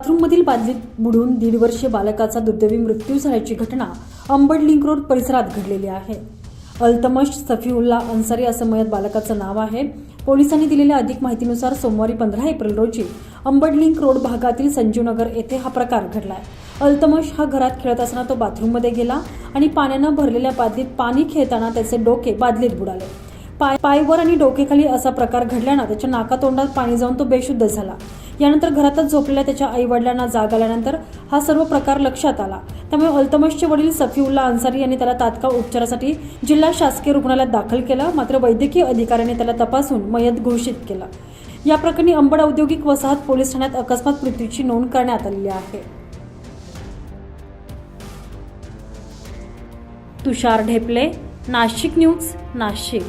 बाथरूममधील बादलीत बुडून दीड वर्षीय बालकाचा दुर्दैवी मृत्यू झाल्याची घटना अंबड लिंक रोड परिसरात घडलेली आहे. अल्तमश सफीउल्ला अन्सारी असं मयत बालकाचं नाव आहे. पोलिसांनी दिलेल्या अधिक माहितीनुसार सोमवारी पंधरा एप्रिल रोजी अंबड लिंक रोड भागातील संजीवनगर येथे हा प्रकार घडलाय. अल्तमश हा घरात खेळत असताना तो बाथरूममध्ये गेला आणि पाण्यानं भरलेल्या बादलीत पाणी खेळताना त्याचे डोके बादलीत बुडाले. पाय पायवर आणि डोकेखाली असा प्रकार घडल्यानं त्याच्या नाकातोंडात पाणी जाऊन तो बेशुद्ध झाला. यानंतर घरातच झोपलेल्या त्याच्या आई वडिलांना जाग आल्यानंतर हा सर्व प्रकार लक्षात आला. त्यामुळे अल्तमशचे वडील सफीउल्ला अन्सारी यांनी त्याला तात्काळ उपचारासाठी जिल्हा शासकीय रुग्णालयात दाखल केला मात्र वैद्यकीय अधिकाऱ्यांनी त्याला तपासून मयत घोषित केलं. या प्रकरणी अंबड औद्योगिक वसाहत पोलीस ठाण्यात अकस्मात मृत्यूची नोंद करण्यात आलेली आहे. तुषार ढेपले नाशिक न्यूज नाशिक.